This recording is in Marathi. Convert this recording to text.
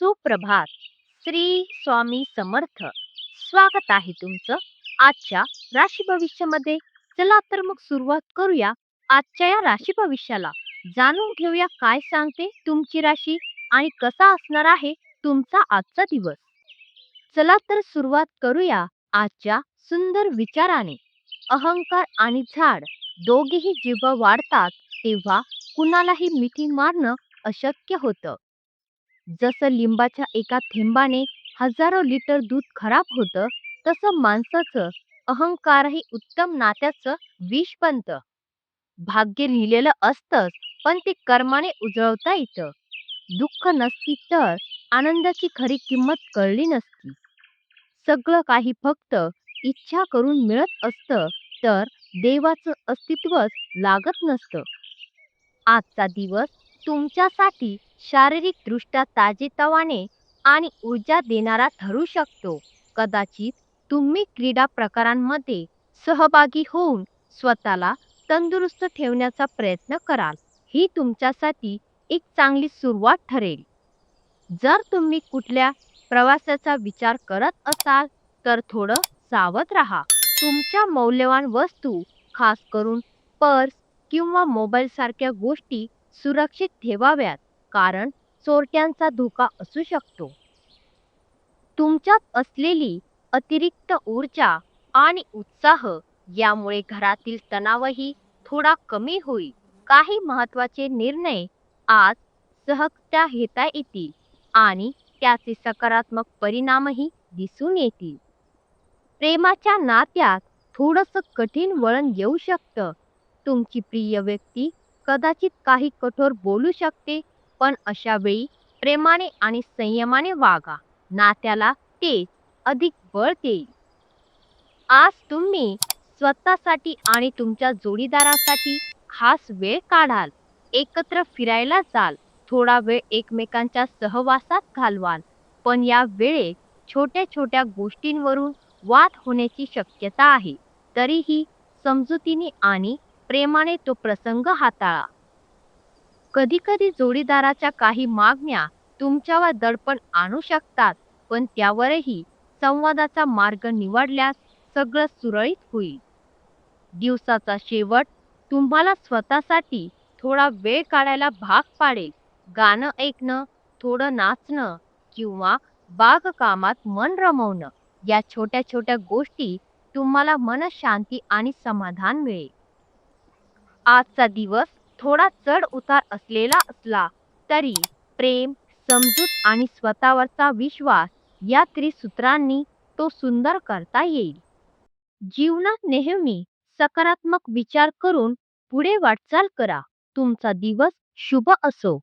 सुप्रभात. श्री स्वामी समर्थ. स्वागत आहे तुमचं आजच्या राशी भविष्यामध्ये. चला तर मग सुरुवात करूया आजच्या या राशी भविष्याला. जाणून घेऊया काय सांगते तुमची राशी आणि कसा असणार आहे तुमचा आजचा दिवस. चला तर सुरुवात करूया आजच्या सुंदर विचाराने. अहंकार आणि झाड दोघेही जेव्हा वाढतात तेव्हा कुणालाही मिठी मारणं अशक्य होतं. जसं लिंबाच्या एका थेंबाने हजारो लिटर दूध खराब होतं तसं माणसाचं अहंकारही उत्तम नात्याचं विष बनतं. भाग्य लिहिलेलं असतंच पण ते कर्माने उजळवता येतं. दुःख नसती तर आनंदाची खरी किंमत कळली नसती. सगळं काही फक्त इच्छा करून मिळत असतं तर देवाचं अस्तित्वच लागत नसतं. आजचा दिवस तुमच्यासाठी शारीरिकदृष्ट्या ताजेतवाने आणि ऊर्जा देणारा ठरू शकतो. कदाचित तुम्ही क्रीडा प्रकारांमध्ये सहभागी होऊन स्वतःला तंदुरुस्त ठेवण्याचा प्रयत्न कराल. ही तुमच्यासाठी एक चांगली सुरुवात ठरेल. जर तुम्ही कुठल्या प्रवासाचा विचार करत असाल तर थोडं सावध राहा. तुमच्या मौल्यवान वस्तू खास करून पर्स किंवा मोबाईल सारख्या गोष्टी सुरक्षित ठेवाव्यात कारण चोरट्यांचा धोका असू शकतो. तुमच्यात असलेली अतिरिक्त ऊर्जा आणि उत्साह यामुळे घरातील तणावही थोडा कमी होईल. काही महत्त्वाचे निर्णय आज सहजता घेता येतील आणि त्याचे सकारात्मक परिणामही दिसून येतील. प्रेमाच्या नात्यात थोडंसं कठीण वळण येऊ शकतं. तुमची प्रिय व्यक्ती कदाचित काही कठोर बोलू शकते पण अशा वेळी प्रेमाने आणि संयमाने वागा. नात्याला ते अधिक बळ देईल. आज तुम्ही स्वतःसाठी आणि तुमच्या जोडीदारासाठी खास वेळ काढाल. एकत्र फिरायला जाल. थोडा वेळ एकमेकांच्या सहवासात घालवाल. पण या वेळेत छोट्या छोट्या गोष्टींवरून वाद होण्याची शक्यता आहे. तरीही समजुतीने आणि प्रेमाने तो प्रसंग हाताळा. कधीकधी जोडीदाराच्या काही मागण्या तुमच्यावर दडपण आणू शकतात पण त्यावरही संवादाचा मार्ग निवडल्यास सगळं सुरळीत होईल. दिवसाचा शेवट तुम्हाला स्वतःसाठी थोडा वेळ काढायला भाग पाडेल. गाणं ऐकणं थोडं नाचणं किंवा बागकामात मन रमवणं या छोट्या छोट्या गोष्टी तुम्हाला मनशांती आणि समाधान मिळेल. आजचा दिवस थोडा चढ उतार असलेला असला तरी प्रेम समजूत आणि स्वतःवरचा विश्वास या त्रिसूत्रांनी तो सुंदर करता येईल. जीवनात नेहमी सकारात्मक विचार करून पुढे वाटचाल करा. तुमचा दिवस शुभ असो.